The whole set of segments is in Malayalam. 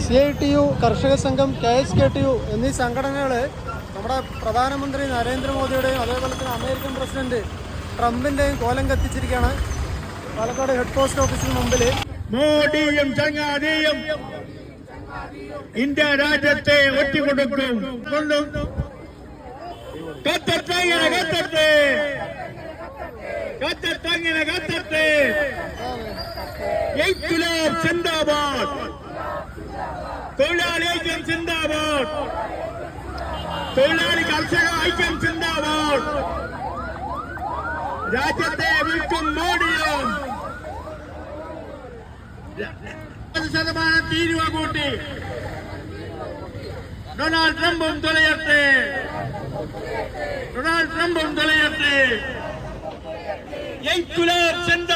സി ഐ ടി യു കർഷക സംഘം K S K T U എന്നീ സംഘടനകൾ നമ്മുടെ പ്രധാനമന്ത്രി നരേന്ദ്രമോദിയുടെയും അതേപോലെ തന്നെ അമേരിക്കൻ പ്രസിഡന്റ് ട്രംപിന്റെയും കോലം കത്തിച്ചിരിക്കുകയാണ്. പാലക്കാട് ഹെഡ് പോസ്റ്റ് ഓഫീസിന് മുമ്പിൽ മോഡിയും ചങ്ങാതിയും ഇന്ത്യ രാജ്യത്തെ ഒറ്റിക്കൊടുക്കും കത്തട്ടെ ഇങ്ങനെ കത്തട്ടെ കത്തട്ടെ. ഇങ്ങനെ കത്തട്ടെ ഇൻക്ലാബ് സിന്ദാബാദ് തൊഴിലാളി ഐക്യം സിന്ദാബാദ് തൊഴിലാളി കർഷക ഐക്യം സിന്ദാബാദ് രാജ്യത്തെ വിൽക്കും മോഡിയും പത്ത് ശതമാനം തീരുവ കൂട്ടി ഡൊണാൾഡ് ട്രംപും തുലയട്ടെ ഡൊണാൾഡ് ട്രംപും തുലയട്ടെ ഇൻകുലാബ് സിന്ദാബാദ്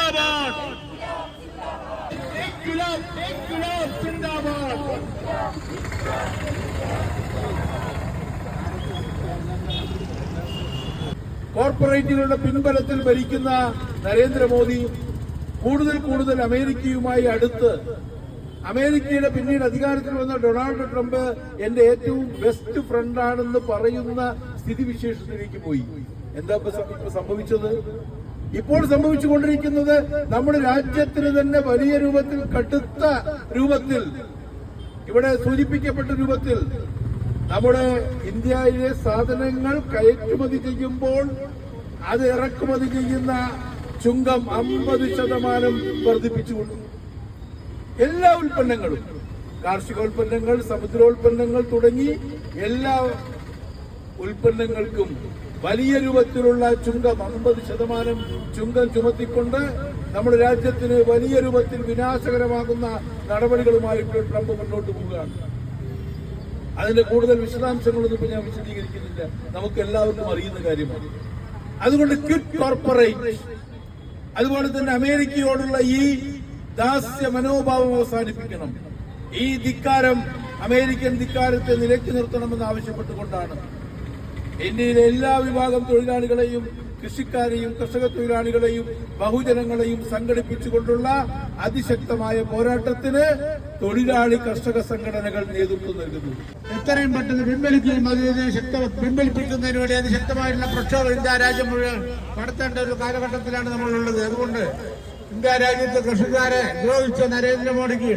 കോർപ്പറേറ്റുകളുടെ പിൻബലത്തിൽ ഭരിക്കുന്ന നരേന്ദ്രമോദി കൂടുതൽ കൂടുതൽ അമേരിക്കയുമായി അടുത്ത് അമേരിക്കയുടെ പിന്നീട് അധികാരത്തിൽ വന്ന ഡൊണാൾഡ് ട്രംപ് എന്റെ ഏറ്റവും ബെസ്റ്റ് ഫ്രണ്ടാണെന്ന് പറയുന്ന സ്ഥിതിവിശേഷത്തിലേക്ക് പോയി. എന്താ സംഭവിച്ചത്? ഇപ്പോൾ സംഭവിച്ചുകൊണ്ടിരിക്കുന്നത് നമ്മുടെ രാജ്യത്തിന് തന്നെ വലിയ രൂപത്തിൽ കടുത്ത രൂപത്തിൽ ഇവിടെ സൂചിപ്പിക്കപ്പെട്ട രൂപത്തിൽ നമ്മുടെ ഇന്ത്യയിലെ സാധനങ്ങൾ കയറ്റുമതി ചെയ്യുമ്പോൾ അത് ഇറക്കുമതി ചെയ്യുന്ന ചുങ്കം അമ്പത് ശതമാനം വർദ്ധിപ്പിച്ചുകൊണ്ടു. എല്ലാ ഉൽപ്പന്നങ്ങളും കാർഷികോൽപ്പന്നങ്ങൾ സമുദ്രോൽപ്പന്നങ്ങൾ തുടങ്ങി എല്ലാ ഉൽപ്പന്നങ്ങൾക്കും വലിയ രൂപത്തിലുള്ള ചുങ്കം അമ്പത് ശതമാനം ചുങ്കം ചുമത്തിക്കൊണ്ട് നമ്മുടെ രാജ്യത്തിന് വലിയ രൂപത്തിൽ വിനാശകരമാകുന്ന നടപടികളുമായിട്ട് ട്രംപ് മുന്നോട്ട് പോവുകയാണ്. അതിന്റെ കൂടുതൽ വിശദാംശങ്ങളൊന്നും ഇപ്പൊ ഞാൻ വിശദീകരിക്കുന്നില്ല. നമുക്ക് എല്ലാവർക്കും അറിയുന്ന കാര്യമാണ്. അതുകൊണ്ട് ക്വിറ്റ് കോർപ്പറേറ്റ് അതുപോലെ തന്നെ അമേരിക്കയോടുള്ള ഈ ദാസ്യ മനോഭാവം അവസാനിപ്പിക്കണം. ഈ ധിക്കാരം അമേരിക്കൻ ധിക്കാരത്തെ നിലക്കി നിർത്തണമെന്ന് ആവശ്യപ്പെട്ടുകൊണ്ടാണ്. ഇന്ത്യയിലെ എല്ലാ വിഭാഗം തൊഴിലാളികളെയും കൃഷിക്കാരെയും കർഷക തൊഴിലാളികളെയും ബഹുജനങ്ങളെയും സംഘടിപ്പിച്ചുകൊണ്ടുള്ള അതിശക്തമായ പോരാട്ടത്തിന് തൊഴിലാളി കർഷക സംഘടനകൾ നേതൃത്വം നൽകുന്നു. എത്രയും പെട്ടെന്ന് പിൻവലിക്കുകയും അതിനെ ശക്ത പിൻവലിപ്പിക്കുന്നതിന് വേണ്ടി അതിശക്തമായിട്ടുള്ള പ്രക്ഷോഭം ഇന്ത്യ രാജ്യം മുഴുവൻ നടത്തേണ്ട ഒരു കാലഘട്ടത്തിലാണ് നമ്മളുള്ളത്. അതുകൊണ്ട് ഇന്ത്യ രാജ്യത്തെ കൃഷിക്കാരെ ദ്രോഹിച്ച നരേന്ദ്രമോദിക്ക്